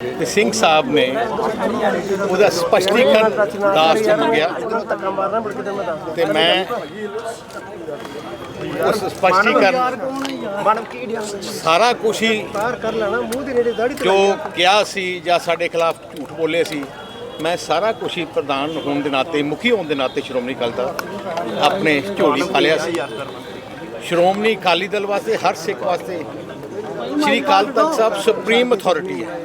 ਤੇ ਸਿੰਘ ਸਾਹਿਬ ਨੇ ਉਹਦਾ ਸਪਸ਼ਟੀਕਰਨ ਦਾਸ ਚ ਮੰਗਿਆ ਧੱਕਾ ਮੈਂ ਤੇ ਮੈਂ ਉਸ ਸਪਸ਼ਟੀਕਰਨ ਸਾਰਾ ਕੁਝ ਹੀ ਜੋ ਕਿਹਾ ਸੀ ਜਾਂ ਸਾਡੇ ਖਿਲਾਫ ਝੂਠ ਬੋਲੇ ਸੀ, ਮੈਂ ਸਾਰਾ ਕੁਝ ਹੀ ਪ੍ਰਧਾਨ ਹੋਣ ਦੇ ਨਾਤੇ, ਮੁਖੀ ਹੋਣ ਦੇ ਨਾਤੇ ਸ਼੍ਰੋਮਣੀ ਅਕਾਲੀ ਦਲ ਆਪਣੇ ਝੋਲੀ ਪਾ ਲਿਆ ਸੀ। ਸ਼੍ਰੋਮਣੀ ਅਕਾਲੀ ਦਲ ਵਾਸਤੇ, ਹਰ ਸਿੱਖ ਵਾਸਤੇ, ਸ੍ਰੀ ਅਕਾਲ ਤਖਤ ਸਾਹਿਬ ਸੁਪਰੀਮ ਅਥਾਰਟੀ ਹੈ।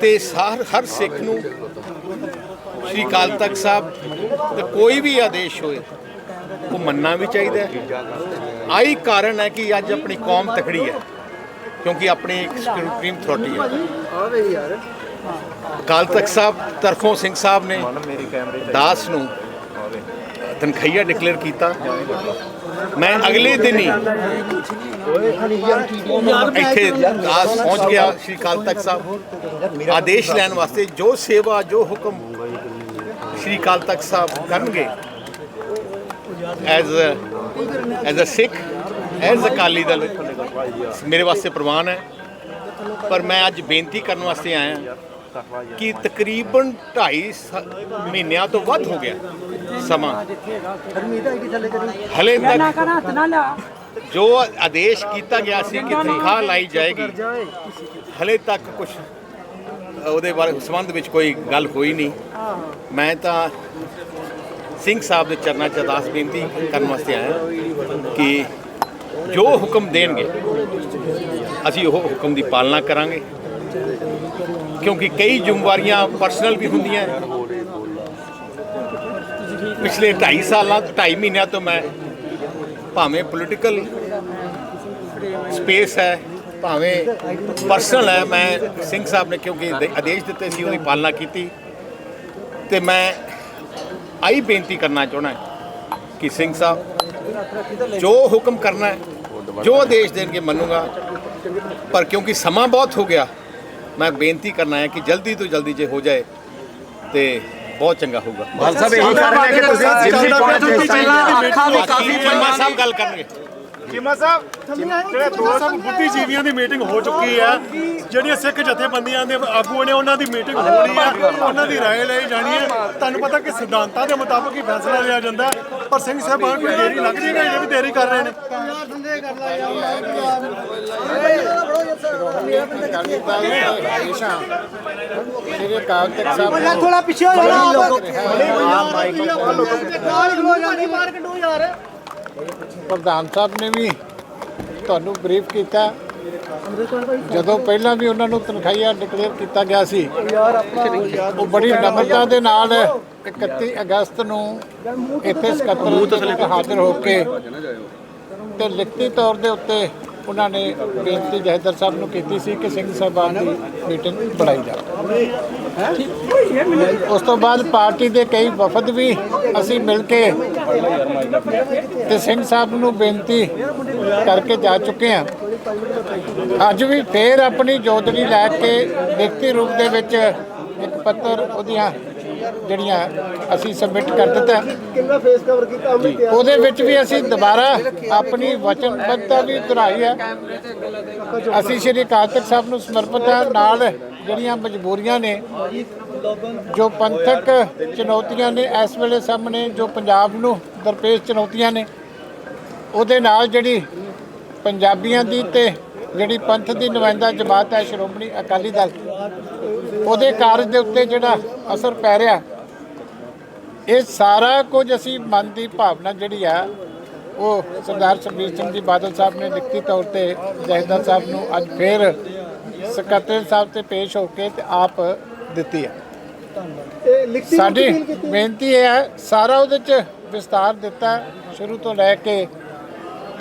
ਤੇ ਸਾਰ ਹਰ ਸਿੱਖ ਨੂੰ ਸ੍ਰੀ ਅਕਾਲ ਤਖਤ ਸਾਹਿਬ ਤੇ ਕੋਈ ਵੀ ਆਦੇਸ਼ ਹੋਏ, ਉਹ ਮੰਨਣਾ ਵੀ ਚਾਹੀਦਾ ਹੈ। ਆਈ ਕਾਰਨ ਹੈ ਕਿ ਅੱਜ ਆਪਣੀ ਕੌਮ ਤਕੜੀ ਹੈ, ਕਿਉਂਕਿ ਆਪਣੀ ਇੱਕ ਸੁਪਰੀਮ ਅਥਾਰਟੀ ਹੈ। ਆਵੇ ਅਕਾਲ ਤਖਤ ਸਾਹਿਬ ਤਰਫੋਂ ਸਿੰਘ ਸਾਹਿਬ ਨੇ ਦਾਸ ਨੂੰ ਤਨਖਈਆ ਡਿਕਲੇਅਰ ਕੀਤਾ। ਮੈਂ ਅਗਲੇ ਦਿਨ ਹੀ ਇੱਥੇ ਦਾਸ ਪਹੁੰਚ ਗਿਆ ਸ਼੍ਰੀ ਅਕਾਲ ਤਖਤ ਸਾਹਿਬ। ਆਦੇਸ਼ ਲੈਣ ਵਾਸਤੇ ਜੋ ਸੇਵਾ ਜੋ ਹੁਕਮ ਸ਼੍ਰੀ ਅਕਾਲ ਤਖਤ ਸਾਹਿਬ ਕਰਨਗੇ as as a Sikh as Akali Dal ਮੇਰੇ ਵਾਸਤੇ ਪ੍ਰਵਾਨ ਹੈ। ਪਰ ਮੈਂ ਅੱਜ ਬੇਨਤੀ ਕਰਨ ਵਾਸਤੇ ਆਇਆ ਕਿ ਤਕਰੀਬਨ 2.5 ਮਹੀਨਿਆਂ ਤੋਂ ਵੱਧ ਹੋ ਗਿਆ ਸਮਾਂ। ਹਲੇ ਨਾ ਤੱਕ ਜੋ ਆਦੇਸ਼ ਕੀਤਾ ਗਿਆ ਸੀ ਕਿ ਤਨਖਾਹ ਲਾਈ ਜਾਏਗੀ ਜਾਏ ਹਲੇ ਤੱਕ ਕੁਝ ਉਹਦੇ ਬਾਰੇ ਸੰਬੰਧ ਵਿੱਚ ਕੋਈ ਗੱਲ ਹੋਈ ਨਹੀਂ। ਮੈਂ ਤਾਂ ਸਿੰਘ ਸਾਹਿਬ ਦੇ ਚਰਨਾਂ 'ਚ ਅਰਦਾਸ ਬੇਨਤੀ ਕਰਨ ਵਾਸਤੇ ਆਇਆ ਕਿ ਜੋ ਹੁਕਮ ਦੇਣਗੇ, ਅਸੀਂ ਉਹ ਹੁਕਮ ਦੀ ਪਾਲਣਾ ਕਰਾਂਗੇ। ਕਿਉਂਕਿ ਕਈ ਜ਼ਿੰਮੇਵਾਰੀਆਂ ਪਰਸਨਲ ਵੀ ਹੁੰਦੀਆਂ। ਪਿਛਲੇ 2.5 ਸਾਲਾਂ 2.5 ਮਹੀਨਿਆਂ ਤੋਂ ਮੈਂ ਭਾਵੇਂ ਪੋਲੀਟੀਕਲ ਸਪੇਸ ਹੈ, ਭਾਵੇਂ ਪਰਸਨਲ ਹੈ, ਮੈਂ ਸਿੰਘ ਸਾਹਿਬ ਨੇ ਕਿਉਂਕਿ ਆਦੇਸ਼ ਦਿੱਤੇ ਸੀ, ਉਹਦੀ ਪਾਲਣਾ ਕੀਤੀ। ਤੇ ਮੈਂ ਆਈ ਬੇਨਤੀ ਕਰਨਾ ਚਾਹਣਾ ਕਿ ਸਿੰਘ ਸਾਹਿਬ ਜੋ ਹੁਕਮ ਕਰਨਾ ਹੈ, ਜੋ ਆਦੇਸ਼ ਦੇਣਗੇ ਮੰਨੂਗਾ। ਪਰ ਕਿਉਂਕਿ ਸਮਾਂ ਬਹੁਤ ਹੋ ਗਿਆ, ਮੈਂ ਬੇਨਤੀ ਕਰਨਾ ਹੈ ਕਿ ਜਲਦੀ ਤੋਂ ਜਲਦੀ ਜੇ ਹੋ ਜਾਏ, ਤੇ ਬਹੁਤ ਚੰਗਾ ਹੋਊਗਾ ਬਾਲ ਸਾਹਿਬ ਇਹੀ ਕਾਰਨ ਹੈ ਕਿ ਤੁਸੀਂ ਦਿੱਲੀ ਪਹੁੰਚੇ ਬਾਕੀ ਚੰਮਾ ਸਾਹਿਬ ਗੱਲ ਕਰਨਗੇ ਚੀਮਾ ਸਾਹਿਬ ਜਿਹੜੇ ਦੋ ਸਭ ਬੁੱਧੀਜੀਵੀਆਂ ਦੀ ਮੀਟਿੰਗ ਹੋ ਚੁੱਕੀ ਹੈ ਜਿਹੜੀਆਂ ਸਿੱਖ ਜਥੇਬੰਦੀਆਂ ਦੇ ਆਗੂ ਨੇ ਉਹਨਾਂ ਦੀ ਮੀਟਿੰਗ ਹੋ ਰਹੀ ਹੈ ਉਹਨਾਂ ਦੀ رائے ਲਈ ਜਾਣੀ ਹੈ ਤੁਹਾਨੂੰ ਪਤਾ ਕਿ ਸਿਧਾਂਤਾਂ ਦੇ ਮੁਤਾਬਕ ਹੀ ਫੈਸਲਾ ਲਿਆ ਜਾਂਦਾ ਹੈ। ਪਰ ਸਿੰਘ ਸਾਹਿਬਾਨ ਕੋਈ ਦੇਰੀ ਲੱਗ ਜੇਗਾ ਇਹ ਵੀ ਦੇਰੀ ਕਰ ਰਹੇ ਨੇ ਥੋੜਾ ਪਿੱਛੇ ਹੋ ਜਾਣਾ ਬਾਹਰ ਕੱਢੋ ਯਾਰ। ਪ੍ਰਧਾਨ ਸਾਹਿਬ ਨੇ ਵੀ ਤੁਹਾਨੂੰ ਬਰੀਫ ਕੀਤਾ। ਜਦੋਂ ਪਹਿਲਾਂ ਵੀ ਉਹਨਾਂ ਨੂੰ ਤਨਖਾਹੀਆ ਡਿਕਲੇਅਰ ਕੀਤਾ ਗਿਆ ਸੀ ਉਹ ਬੜੀ ਨਮਰਤਾ ਦੇ ਨਾਲ 31 ਅਗਸਤ ਨੂੰ ਇੱਥੇ ਸਕੱਤਰ ਹਾਜ਼ਰ ਹੋ ਕੇ ਤੇ ਲਿਖਤੀ ਤੌਰ ਦੇ ਉੱਤੇ ਉਹਨਾਂ ਨੇ ਬੇਨਤੀ ਜਹਦਰ ਸਾਹਿਬ ਨੂੰ ਕੀਤੀ ਸੀ ਕਿ ਸਿੰਘ ਸਾਹਿਬਾਨ ਦੀ ਮੀਟਿੰਗ ਬੁਲਾਈ ਜਾਵੇ। ਉਸ ਤੋਂ ਬਾਅਦ ਪਾਰਟੀ ਦੇ ਕਈ ਵਫਦ ਵੀ ਅਸੀਂ ਮਿਲ ਕੇ ਤੇ ਸਿੰਘ ਸਾਹਿਬ ਨੂੰ ਬੇਨਤੀ ਕਰਕੇ ਜਾ ਚੁੱਕੇ ਹਾਂ। ਅੱਜ ਵੀ ਫੇਰ ਆਪਣੀ ਜੋਦੜੀ ਲੈ ਕੇ ਲਿਖਤੀ ਰੂਪ ਦੇ ਵਿੱਚ ਇੱਕ ਪੱਤਰ ਉਹਦੀਆਂ ਜਿਹੜੀਆਂ ਅਸੀਂ ਸਬਮਿਟ ਕਰ ਦਿੱਤਾ। ਕਿੰਨਾ ਫੇਸ ਕਵਰ ਕੀਤਾ ਤਿਆਰ ਉਹਦੇ ਵਿੱਚ ਵੀ ਅਸੀਂ ਦੁਬਾਰਾ ਆਪਣੀ ਵਚਨਬੱਧਤਾ ਵੀ ਦੁਹਰਾਈ ਹੈ ਅਸੀਂ ਸ਼੍ਰੀ ਅਕਾਲ ਤਖਤ ਸਾਹਿਬ ਨੂੰ ਸਮਰਪਿਤ ਹਾਂ। ਨਾਲ ਜਿਹੜੀਆਂ ਮਜਬੂਰੀਆਂ ਨੇ ਜੋ ਪੰਥਕ ਚੁਣੌਤੀਆਂ ਨੇ ਇਸ ਵੇਲੇ ਸਾਹਮਣੇ ਜੋ ਪੰਜਾਬ ਨੂੰ ਦਰਪੇਸ਼ ਚੁਣੌਤੀਆਂ ਨੇ ਉਹਦੇ ਨਾਲ ਜਿਹੜੀ ਪੰਜਾਬੀਆਂ ਦੀ ਤੇ ਜਿਹੜੀ ਪੰਥ ਦੀ ਨੁਮਾਇੰਦਾ ਜਮਾਤ ਹੈ ਸ਼੍ਰੋਮਣੀ ਅਕਾਲੀ ਦਲ ਉਹਦੇ ਕਾਰਜ ਦੇ ਉੱਤੇ ਜਿਹੜਾ ਅਸਰ ਪੈ ਰਿਹਾ ਇਹ ਸਾਰਾ ਕੁਝ ਅਸੀਂ ਮਨ ਦੀ ਭਾਵਨਾ ਜਿਹੜੀ ਆ ਉਹ ਸਰਦਾਰ ਸੁਖਬੀਰ ਸਿੰਘ ਜੀ ਬਾਦਲ ਸਾਹਿਬ ਨੇ ਲਿਖਤੀ ਤੌਰ ਤੇ ਜਹਦਰ ਸਾਹਿਬ ਨੂੰ ਅੱਜ ਫੇਰ ਸਕੱਤਰ ਸਾਹਿਬ ਤੇ ਪੇਸ਼ ਹੋ ਕੇ ਤੇ ਆਪ ਦਿੱਤੀ ਹੈ ਸਾਡੀ ਬੇਨਤੀ ਇਹ ਹੈ ਸਾਰਾ ਉਹਦੇ ਚ ਵਿਸਤਾਰ ਦਿੱਤਾ ਸ਼ੁਰੂ ਤੋਂ ਲੈ ਕੇ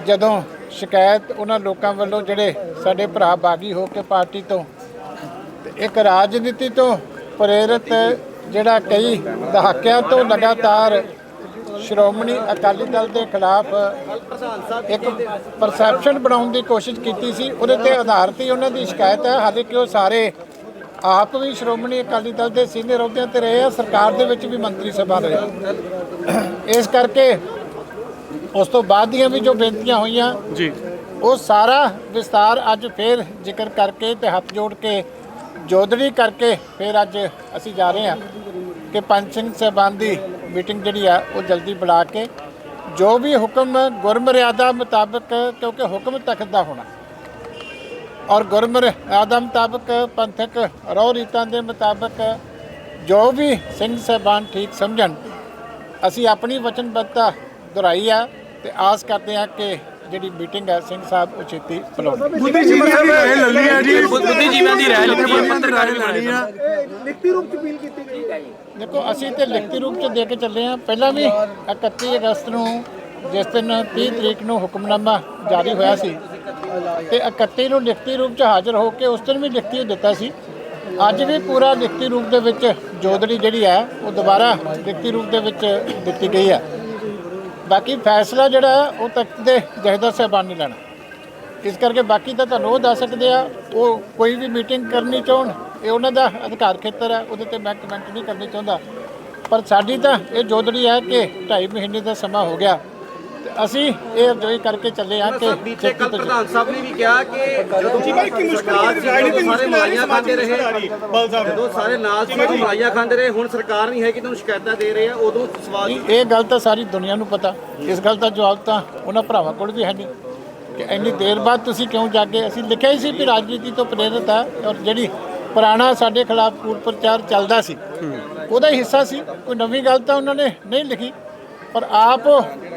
ਜਦੋਂ ਸ਼ਿਕਾਇਤ ਉਹਨਾਂ ਲੋਕਾਂ ਵੱਲੋਂ ਜਿਹੜੇ ਸਾਡੇ ਭਰਾ ਬਾਗੀ ਹੋ ਕੇ ਪਾਰਟੀ ਤੇ ਇੱਕ ਰਾਜਨੀਤੀ ਤੋਂ ਪ੍ਰੇਰਿਤ ਜਿਹੜਾ ਕਈ ਦਹਾਕਿਆਂ ਤੋਂ ਲਗਾਤਾਰ ਸ਼੍ਰੋਮਣੀ ਅਕਾਲੀ ਦਲ ਦੇ ਖਿਲਾਫ ਇੱਕ ਪਰਸੈਪਸ਼ਨ ਬਣਾਉਣ ਦੀ ਕੋਸ਼ਿਸ਼ ਕੀਤੀ ਸੀ ਉਹਦੇ ਤੇ ਆਧਾਰਿਤ ਹੀ ਉਹਨਾਂ ਦੀ ਸ਼ਿਕਾਇਤ ਹੈ। ਹਾਲੇ ਕਿ ਉਹ ਸਾਰੇ ਆਪ ਵੀ ਸ਼੍ਰੋਮਣੀ ਅਕਾਲੀ ਦਲ ਦੇ ਸੀਨੀਅਰ ਅਹੁਦਿਆਂ ਤੇ ਰਹੇ ਆ ਸਰਕਾਰ ਦੇ ਵਿੱਚ ਵੀ ਮੰਤਰੀ ਸਭਾ ਰਹੇ ਇਸ ਕਰਕੇ ਉਸ ਤੋਂ ਬਾਅਦ ਦੀਆਂ ਵੀ ਜੋ ਬੇਨਤੀਆਂ ਹੋਈਆਂ ਜੀ। ਉਹ ਸਾਰਾ ਵਿਸਤਾਰ ਅੱਜ ਫੇਰ ਜ਼ਿਕਰ ਕਰਕੇ ਤੇ ਹੱਥ ਜੋੜ ਕੇ ਜੋਦੜੀ ਕਰਕੇ ਫਿਰ ਅੱਜ ਅਸੀਂ ਜਾ ਰਹੇ ਹਾਂ ਕਿ ਪੰਜ ਸਿੰਘ ਸਾਹਿਬਾਨ ਦੀ ਮੀਟਿੰਗ ਜਿਹੜੀ ਆ, ਉਹ ਜਲਦੀ ਬੁਲਾ ਕੇ ਜੋ ਵੀ ਹੁਕਮ ਗੁਰਮਰਿਆਦਾ ਮੁਤਾਬਕ, ਕਿਉਂਕਿ ਹੁਕਮ ਤਖਤ ਦਾ ਹੋਣਾ। ਔਰ ਗੁਰਮਰਿਆਦਾ ਮੁਤਾਬਕ ਪੰਥਕ ਰਹੁ ਰੀਤਾਂ ਦੇ ਮੁਤਾਬਕ ਜੋ ਵੀ ਸਿੰਘ ਸਾਹਿਬਾਨ ਠੀਕ ਸਮਝਣ, ਅਸੀਂ ਆਪਣੀ ਵਚਨਬੱਧਤਾ ਦੁਹਰਾਈ ਆ ਤੇ ਆਸ ਕਰਦੇ ਹਾਂ ਕਿ ਜਿਹੜੀ ਮੀਟਿੰਗ ਹੈ ਸਿੰਘ ਸਾਹਿਬ ਉਹ ਛੇਤੀ ਬੁਲਾਉਣ ਬੁੱਧੀਜੀਵੀਆਂ ਦੀ ਰਾਏ ਲੱਲੀ ਹੈ ਜੀ। ਬੁੱਧੀਜੀਵੀਆਂ ਦੀ ਰਾਏ ਲੱਲੀ ਹੈ, ਪੱਤਰਕਾਰੀ ਲੈਣੀ ਆ ਇਹ ਲਿਖਤੀ ਰੂਪ ਚ ਅਪੀਲ ਕੀਤੀ ਗਈ ਦੇਖੋ ਅਸੀਂ ਤੇ ਲਿਖਤੀ ਰੂਪ ਚ ਦੇ ਕੇ ਚੱਲੇ ਆ ਪਹਿਲਾਂ ਵੀ 31 ਅਗਸਤ ਨੂੰ ਜਿਸ ਦਿਨ 30 ਤਰੀਕ ਨੂੰ ਹੁਕਮਨਾਮਾ ਜਾਰੀ ਹੋਇਆ ਸੀ ਤੇ 31 ਨੂੰ ਲਿਖਤੀ ਰੂਪ ਚ ਹਾਜ਼ਰ ਹੋ ਕੇ ਉਸ ਦਿਨ ਵੀ ਲਿਖਤੀ ਦਿੱਤਾ ਸੀ। ਅੱਜ ਵੀ ਪੂਰਾ ਲਿਖਤੀ ਰੂਪ ਦੇ ਵਿੱਚ ਜੋਦੜੀ ਜਿਹੜੀ ਹੈ ਉਹ ਦੁਬਾਰਾ ਲਿਖਤੀ ਰੂਪ ਦੇ ਵਿੱਚ ਦਿੱਤੀ ਗਈ ਹੈ। ਬਾਕੀ ਫੈਸਲਾ ਜਿਹੜਾ ਉਹ ਤਖਤ ਦੇ ਜਹੇਦਾਰ ਸਾਹਿਬਾਨ ਨੇ ਲੈਣਾ। ਇਸ ਕਰਕੇ ਬਾਕੀ ਤਾਂ ਤੁਹਾਨੂੰ ਉਹ ਦੱਸ ਸਕਦੇ ਆ, ਉਹ ਕੋਈ ਵੀ ਮੀਟਿੰਗ ਕਰਨੀ ਚਾਹਣ, ਇਹ ਉਹਨਾਂ ਦਾ ਅਧਿਕਾਰ ਖੇਤਰ ਹੈ, ਉਹਦੇ ਤੇ ਮੈਂ ਕਮੈਂਟ ਨਹੀਂ ਕਰਨੀ ਚਾਹੁੰਦਾ। ਪਰ ਸਾਡੀ ਤਾਂ ਇਹ ਜੋਦੜੀ ਹੈ ਕਿ 2.5 ਮਹੀਨੇ ਦਾ ਸਮਾਂ ਹੋ ਗਿਆ। ਅਸੀਂ ਇਹ ਅਰਜ਼ੋਈ ਕਰਕੇ ਚੱਲੇ ਆ ਕਿ ਬੀਤੇ ਕੱਲ ਪ੍ਰਧਾਨ ਸਾਹਿਬ ਨੇ ਵੀ ਕਿਹਾ ਕਿ ਜਦੋਂ ਸਰਕਾਰ ਸੀ ਉਦੋਂ ਸਾਰੇ ਮਲਾਈਆਂ ਖਾਂਦੇ ਰਹੇ ਜਦੋਂ ਸਾਰੇ ਨਾਲ ਸੀ ਉਦੋਂ ਮਲਾਈਆਂ ਖਾਂਦੇ ਰਹੇ ਹੁਣ ਸਰਕਾਰ ਨਹੀਂ ਹੈ ਕਿ ਤੁਹਾਨੂੰ ਸ਼ਿਕਾਇਤਾਂ ਦੇ ਰਹੇ ਆ ਉਦੋਂ ਸਵਾਲ ਨਹੀਂ, ਇਹ ਗੱਲ ਤਾਂ ਸਾਰੀ ਦੁਨੀਆ ਨੂੰ ਪਤਾ। ਇਸ ਗੱਲ ਦਾ ਜਵਾਬ ਤਾਂ ਉਹਨਾਂ ਭਰਾਵਾਂ ਕੋਲ ਵੀ ਹੈ ਨਹੀਂ। ਕਿ ਇੰਨੀ ਦੇਰ ਬਾਅਦ ਤੁਸੀਂ ਕਿਉਂ ਜਾਗੇ? ਅਸੀਂ ਲਿਖਿਆ ਹੀ ਸੀ ਕਿ ਰਾਜਨੀਤੀ ਤੋਂ ਪ੍ਰੇਰਿਤ ਆ ਔਰ ਜਿਹੜੀ ਪੁਰਾਣਾ ਸਾਡੇ ਖਿਲਾਫ ਕੂੜ ਪ੍ਰਚਾਰ ਚੱਲਦਾ ਸੀ ਉਹਦਾ ਹੀ ਹਿੱਸਾ ਸੀ। ਕੋਈ ਨਵੀਂ ਗੱਲ ਤਾਂ ਉਹਨਾਂ ਨੇ ਨਹੀਂ ਲਿਖੀ। ਪਰ ਆਪ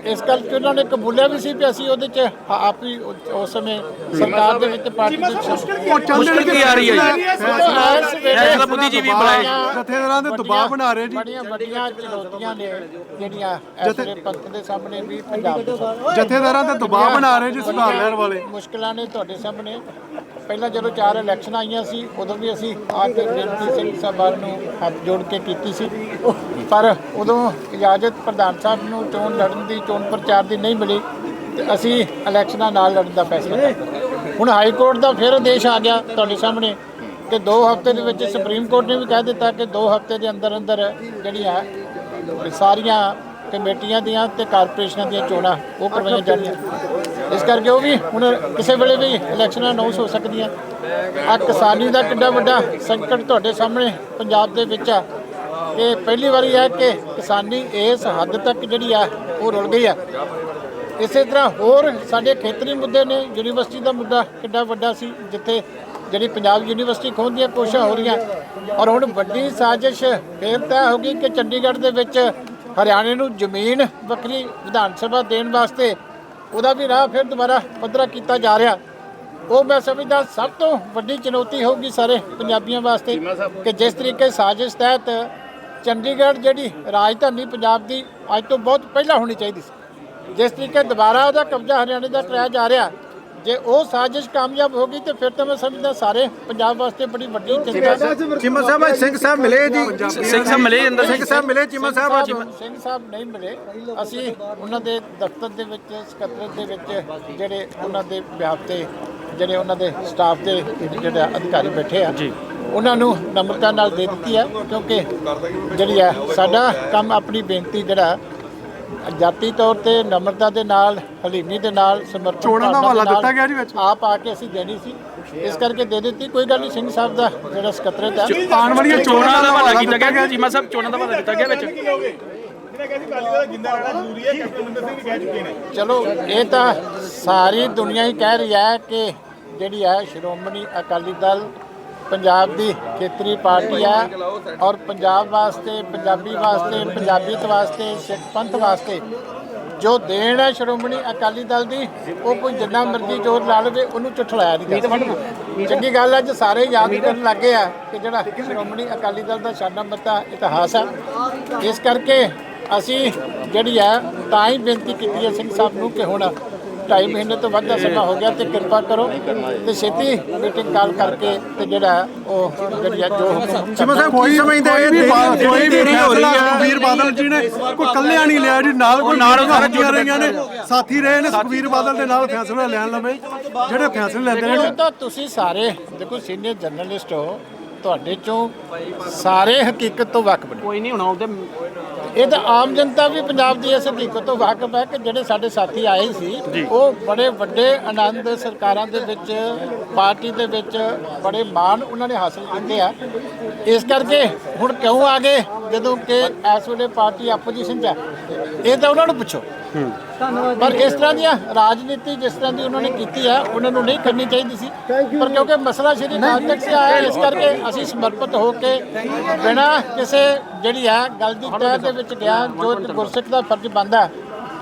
ਇਸ ਗੱਲ ਕਿ ਉਹਨਾਂ ਨੇ ਕਬੂਲਿਆ ਵੀ ਸੀ ਕਿ ਅਸੀਂ ਉਹਦੇ ਚ ਆਪ ਹੀ ਉਸ- ਸਮੇਂ ਸਰਕਾਰ ਦੇ ਵਿੱਚ ਪਾਰਟੀ ਦੇ ਵਿੱਚ ਮੁਸ਼ਕਲ ਕੀ ਆ ਰਹੀ ਹੈ ਜੀ? ਬੁੱਧੀਜੀਵੀ ਬਣਾਏ। ਜਥੇਦਾਰਾਂ ਦੇ ਦਬਾਅ ਬਣਾ ਰਹੇ ਜੀ। ਬੜੀਆਂ ਵੱਡੀਆਂ ਚੁਣੌਤੀਆਂ ਨੇ ਜਿਹੜੀਆਂ ਇਸ ਵੇਲੇ ਪੰਥ ਦੇ ਸਾਹਮਣੇ ਵੀ ਪੰਜਾਬ ਦੇ ਜਥੇਦਾਰਾਂ ਦੇ ਦਬਾਅ ਬਣਾ ਰਹੇ ਜੀ ਸੁਧਾਰ ਲੈਣ ਵਾਲੇ। ਮੁਸ਼ਕਲਾਂ ਨੇ ਤੁਹਾਡੇ ਸਾਹਮਣੇ। ਪਹਿਲਾਂ ਜਦੋਂ ਚਾਰ ਇਲੈਕਸ਼ਨ ਆਈਆਂ ਸੀ ਉਦੋਂ ਵੀ ਅਸੀਂ ਆ ਕੇ ਬੇਨਤੀ ਸਿੰਘ ਸਾਹਿਬਾਨ ਨੂੰ ਹੱਥ ਜੋੜ ਕੇ ਕੀਤੀ ਸੀ। ਪਰ ਉਦੋਂ ਇਜਾਜ਼ਤ ਪ੍ਰਧਾਨ ਸਾਹਿਬ ਨੂੰ ਚੋਣ ਲੜਨ ਦੀ, ਚੋਣ ਪ੍ਰਚਾਰ ਦੀ ਨਹੀਂ ਮਿਲੀ ਤੇ ਅਸੀਂ ਇਲੈਕਸ਼ਨਾਂ ਨਾਲ ਲੜਨ ਦਾ ਫੈਸਲਾ ਕੀਤਾ। ਹੁਣ ਹਾਈ ਕੋਰਟ ਦਾ ਫਿਰ ਆਦੇਸ਼ ਆ ਗਿਆ ਤੁਹਾਡੇ ਸਾਹਮਣੇ ਕਿ 2 ਹਫ਼ਤੇ ਦੇ ਵਿੱਚ ਸੁਪਰੀਮ ਕੋਰਟ ਨੇ ਵੀ ਕਹਿ ਦਿੱਤਾ ਕਿ 2 ਹਫ਼ਤੇ ਦੇ ਅੰਦਰ ਅੰਦਰ ਜਿਹੜੀਆਂ ਸਾਰੀਆਂ ਕਮੇਟੀਆਂ ਦੀਆਂ ਤੇ ਕਾਰਪੋਰੇਸ਼ਨਾਂ ਦੀਆਂ ਚੋਣਾਂ ਉਹ ਕਰਵਾਈਆਂ ਜਾਣੀਆਂ। ਇਸ ਕਰਕੇ ਉਹ ਵੀ ਹੁਣ ਕਿਸੇ ਵੇਲੇ ਵੀ ਇਲੈਕਸ਼ਨਾਂ ਅਨਾਉਂਸ ਹੋ ਸਕਦੀਆਂ। ਆ ਕਿਸਾਨੀ ਦਾ ਕਿੰਨਾ ਵੱਡਾ ਸੰਕਟ ਤੁਹਾਡੇ ਸਾਹਮਣੇ ਪੰਜਾਬ ਦੇ ਵਿੱਚ ਆ। ਇਹ ਪਹਿਲੀ ਵਾਰੀ ਹੈ ਕਿ ਕਿਸਾਨੀ ਇਸ ਹੱਦ ਤੱਕ ਜਿਹੜੀ ਆ ਉਹ ਰੁਲ ਗਈ ਆ। ਇਸੇ ਤਰ੍ਹਾਂ ਹੋਰ ਸਾਡੇ ਖੇਤਰੀ ਮੁੱਦੇ ਨੇ ਯੂਨੀਵਰਸਿਟੀ ਦਾ ਮੁੱਦਾ ਕਿੰਨਾ ਵੱਡਾ ਸੀ ਜਿੱਥੇ ਜਿਹੜੀ ਪੰਜਾਬ ਯੂਨੀਵਰਸਿਟੀ ਖੋਹਣ ਦੀਆਂ ਕੋਸ਼ਿਸ਼ਾਂ ਹੋ ਰਹੀਆਂ। ਔਰ ਹੁਣ ਵੱਡੀ ਸਾਜ਼ਿਸ਼ ਫੇਰ ਤੈਅ ਹੋ ਗਈ ਕਿ ਚੰਡੀਗੜ੍ਹ ਦੇ ਵਿੱਚ ਹਰਿਆਣੇ ਨੂੰ ਜ਼ਮੀਨ ਵੱਖਰੀ ਵਿਧਾਨ ਸਭਾ ਦੇਣ ਵਾਸਤੇ ਉਹਦਾ ਵੀ ਰਾਹ ਫਿਰ ਦੁਬਾਰਾ ਪੱਧਰਾ ਕੀਤਾ ਜਾ ਰਿਹਾ। ਉਹ ਮੈਂ ਸਮਝਦਾ ਸਭ ਤੋਂ ਵੱਡੀ ਚੁਣੌਤੀ ਹੋਊਗੀ ਸਾਰੇ ਪੰਜਾਬੀਆਂ ਵਾਸਤੇ ਕਿ ਜਿਸ ਤਰੀਕੇ ਸਾਜ਼ਿਸ਼ ਤਹਿਤ ਚੰਡੀਗੜ੍ਹ ਜਿਹੜੀ ਰਾਜਧਾਨੀ ਪੰਜਾਬ ਦੀ ਅੱਜ ਤੋਂ ਬਹੁਤ ਪਹਿਲਾਂ ਹੋਣੀ ਚਾਹੀਦੀ ਸੀ। ਜਿਸ ਤਰੀਕੇ ਦੁਬਾਰਾ ਉਹਦਾ ਕਬਜ਼ਾ ਹਰਿਆਣੇ ਦਾ ਕਰਾਇਆ ਜਾ ਰਿਹਾ ਜੇ ਉਹ ਸਾਜ਼ਿਸ਼ ਕਾਮਯਾਬ ਹੋ ਗਈ ਤੇ ਫਿਰ ਤਾਂ ਮੈਂ ਸਮਝਦਾ ਸਾਰੇ ਪੰਜਾਬ ਵਾਸਤੇ ਬੜੀ ਵੱਡੀ ਚਿੰਤਾ ਹੈ ਚੀਮਾ ਸਾਹਿਬ ਅੱਜ ਸਿੰਘ ਸਾਹਿਬ ਮਿਲੇ ਜੀ। ਸਿੰਘ ਸਾਹਿਬ ਮਿਲੇ ਅੰਦਰ? ਸਿੰਘ ਸਾਹਿਬ ਮਿਲੇ ਚੀਮਾ ਸਾਹਿਬ ਅੱਜ? ਸਿੰਘ ਸਾਹਿਬ ਨਹੀਂ ਮਿਲੇ। ਅਸੀਂ ਉਹਨਾਂ ਦੇ ਦਫ਼ਤਰ ਦੇ ਵਿੱਚ ਸਕੱਤਰੇਤ ਦੇ ਵਿੱਚ ਜਿਹੜੇ ਉਹਨਾਂ ਦੇ ਵਿਆਪ ਤੇ ਜਿਹੜੇ ਉਹਨਾਂ ਦੇ ਸਟਾਫ ਦੇ ਜਿਹੜੇ ਅਧਿਕਾਰੀ ਬੈਠੇ ਆ ਉਹਨਾਂ ਨੂੰ ਨਮਰਤਾ ਨਾਲ ਦੇ ਦਿੱਤੀ ਹੈ ਕਿਉਂਕਿ ਜਿਹੜੀ ਹੈ ਸਾਡਾ ਕੰਮ ਆਪਣੀ ਬੇਨਤੀ ਜਿਹੜਾ ਜਾਤੀ ਤੌਰ ਤੇ ਨਮਰਤਾ ਦੇ ਨਾਲ ਹਲੀਮੀ ਦੇ ਨਾਲ ਸਮਰਪਣ ਚੋਣਾਂ ਦਾ ਹਵਾਲਾ ਦਿੱਤਾ ਗਿਆ ਜੀ ਵਿੱਚ? ਆਪ ਆ ਕੇ ਅਸੀਂ ਦੇਣੀ ਸੀ। ਇਸ ਕਰਕੇ ਦੇ ਦਿੱਤੀ ਕੋਈ ਗੱਲ ਨਹੀਂ ਸਿੰਘ ਸਾਹਿਬ ਦਾ ਜਿਹੜਾ ਸਕੱਤਰੇਤ ਹੈ। ਆਉਣ ਵਾਲੀਆਂ ਚੋਣਾਂ ਦਾ ਹਵਾਲਾ ਕੀਤਾ ਗਿਆ ਚੀਮਾ ਸਾਹਿਬ ਚੋਣਾਂ ਦਾ ਹਵਾਲਾ ਦਿੱਤਾ ਗਿਆ ਵਿੱਚ। ਚਲੋ ਇਹ ਤਾਂ ਸਾਰੀ ਦੁਨੀਆ ਹੀ ਕਹਿ ਰਹੀ ਹੈ ਕਿ ਜਿਹੜੀ ਹੈ ਸ਼੍ਰੋਮਣੀ ਅਕਾਲੀ ਦਲ ਪੰਜਾਬ ਦੀ ਖੇਤਰੀ ਪਾਰਟੀ ਆ ਔਰ ਪੰਜਾਬ ਵਾਸਤੇ, ਪੰਜਾਬੀ ਵਾਸਤੇ ਪੰਜਾਬੀਅਤ ਵਾਸਤੇ, ਸਿੱਖ ਪੰਥ ਵਾਸਤੇ ਜੋ ਦੇਣ ਹੈ ਸ਼੍ਰੋਮਣੀ ਅਕਾਲੀ ਦਲ ਦੀ, ਉਹ ਕੋਈ ਜਿੰਨਾ ਮਰਜ਼ੀ ਜ਼ੋਰ ਲਾ ਲਵੇ, ਉਹਨੂੰ ਝੁਠਲਾਇਆ ਨਹੀਂ ਜਾ ਸਕਦਾ। ਚੰਗੀ ਗੱਲ ਹੈ, ਅੱਜ ਸਾਰੇ ਯਾਦ ਕਰਨ ਲੱਗੇ ਆ ਕਿ ਜਿਹੜਾ ਸ਼੍ਰੋਮਣੀ ਅਕਾਲੀ ਦਲ ਦਾ ਸ਼ਾਨਾ ਮਤਾ ਇਤਿਹਾਸ ਆ। ਇਸ ਕਰਕੇ ਅਸੀਂ ਜਿਹੜੀ ਹੈ ਤਾਂ ਹੀ ਬੇਨਤੀ ਕੀਤੀ ਹੈ ਸਿੰਘ ਸਾਹਿਬ ਨੂੰ ਕਿ ਹੁਣ ਢਾਈ ਮਹੀਨੇ ਤੋਂ ਵੱਧ ਦਾ ਸਮਾਂ ਹੋ ਗਿਆ ਤੇ ਕਿਰਪਾ ਕਰੋ ਤੇ ਛੇਤੀ ਮੀਟਿੰਗ ਕਾਲ ਕਰਕੇ ਤੇ ਜਿਹੜਾ ਉਹ ਜਿਹੜੀ ਜੋ ਚੀਮਾ ਸਾਹਿਬ ਸਮਝਦੇ ਕੋਈ ਵੀ ਬਾ- ਕੋਈ ਵੀ ਦੇਰੀ ਹੋ ਰਹੀ ਫੈਸਲਾ ਹੈ। ਸੁਖਬੀਰ ਬਾਦਲ ਜੀ ਨੇ ਕੋਈ ਕੱਲਿਆਂ ਨਹੀਂ ਲਿਆ ਜੀ ਨਾਲ ਕੋਈ ਨਾਲ ਸਾਰਾ ਰਹੀਆਂ ਨੇ ਸਾਥੀ ਰਹੇ ਨੇ ਸੁਖਬੀਰ ਬਾਦਲ ਦੇ ਨਾਲ ਫੈਸਲਾ ਲੈਣ ਲਵੇ ਜਿਹੜੇ ਫੈਸਲੇ ਲੈਂਦੇ ਨੇ। ਤਾਂ ਤੁਸੀਂ ਸਾਰੇ ਦੇਖੋ ਸੀਨੀਅਰ ਜਰਨਲਿਸਟ ਹੋ ਤੁਹਾਡੇ ਚੋਂ ਸਾਰੇ ਹਕੀਕਤ ਤੋਂ ਵਾਕਿਫ ਨੇ ਕੋਈ ਨਹੀਂ ਹੁਣ ਉਹਦੇ ਇਹ ਤਾਂ ਆਮ ਜਨਤਾ ਵੀ ਪੰਜਾਬ ਦੀ ਇਸ ਹਕੀਕਤ ਤੋਂ ਵਾਕਿਫ ਹੈ ਕਿ ਜਿਹੜੇ ਸਾਡੇ ਸਾਥੀ ਆਏ ਸੀ ਉਹ ਬੜੇ ਵੱਡੇ ਆਨੰਦ ਸਰਕਾਰਾਂ ਦੇ ਵਿੱਚ ਪਾਰਟੀ ਦੇ ਵਿੱਚ ਬੜੇ ਮਾਣ ਉਹਨਾਂ ਨੇ ਹਾਸਲ ਕੀਤੇ ਆ। ਇਸ ਕਰਕੇ ਹੁਣ ਕਿਉਂ ਆ ਗਏ? ਜਦੋਂ ਕਿ ਇਸ ਵੇਲੇ ਪਾਰਟੀ ਆਪੋਜੀਸ਼ਨ 'ਚ ਹੈ ਇਹ ਤਾਂ ਉਹਨਾਂ ਨੂੰ ਪੁੱਛੋ। ਪਰ ਇਸ ਤਰ੍ਹਾਂ ਦੀਆਂ ਰਾਜਨੀਤੀ ਜਿਸ ਤਰ੍ਹਾਂ ਦੀ ਉਹਨਾਂ ਨੇ ਕੀਤੀ ਆ ਉਹਨਾਂ ਨੂੰ ਨਹੀਂ ਕਰਨੀ ਚਾਹੀਦੀ ਸੀ। ਪਰ ਕਿਉਂਕਿ ਮਸਲਾ ਸ਼੍ਰੀ ਅਕਾਲ ਤੱਕ ਸੇ ਆਇਆ ਇਸ ਕਰਕੇ ਅਸੀਂ ਸਮਰਪਿਤ ਹੋ ਕੇ ਬਿਨਾਂ ਕਿਸੇ ਜਿਹੜੀ ਹੈ ਗੱਲ ਦੀ ਤਹਿ ਦੇ ਵਿੱਚ ਗਿਆ ਜੋ ਗੁਰਸਿੱਖ ਦਾ ਫਰਜ਼ ਬਣਦਾ ਹੈ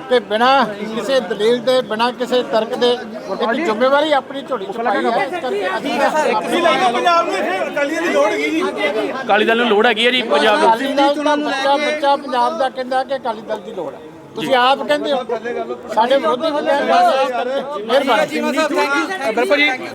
ਕਿ ਬਿਨਾਂ ਕਿਸੇ ਦਲੀਲ ਦੇ ਬਿਨਾਂ ਕਿਸੇ ਤਰਕ ਦੇ ਇੱਕ ਜ਼ਿੰਮੇਵਾਰੀ ਆਪਣੀ ਝੋਲੀ ਚ ਪਾਈ ਹੈ। ਇਸ ਕਰਕੇ ਅਸੀਂ ਆਪਣੀ ਪੰਜਾਬ ਨੂੰ ਇੱਥੇ ਅਕਾਲੀਆਂ ਦੀ ਲੋੜ ਹੈਗੀ ਜੀ। ਅਕਾਲੀ ਦਲ ਨੂੰ ਲੋੜ ਹੈਗੀ ਹੈ ਜੀ ਪੰਜਾਬ ਨੂੰ। ਅਕਾਲੀ ਦਲ ਦਾ ਬੱਚਾ ਬੱਚਾ ਪੰਜਾਬ ਦਾ ਕਹਿੰਦਾ ਕਿ ਅਕਾਲੀ ਦਲ ਦੀ ਲੋੜ ਹੈ। ਤੁਸੀਂ ਆਪ ਕਹਿੰਦੇ ਹੋ। ਸਾਡੇ ਵਿਰੋਧੀ ਵੀ ਕਹਿੰਦੇ ਮਿਹਰਬਾਨੀ। ਬਿਲਕੁਲ ਜੀ।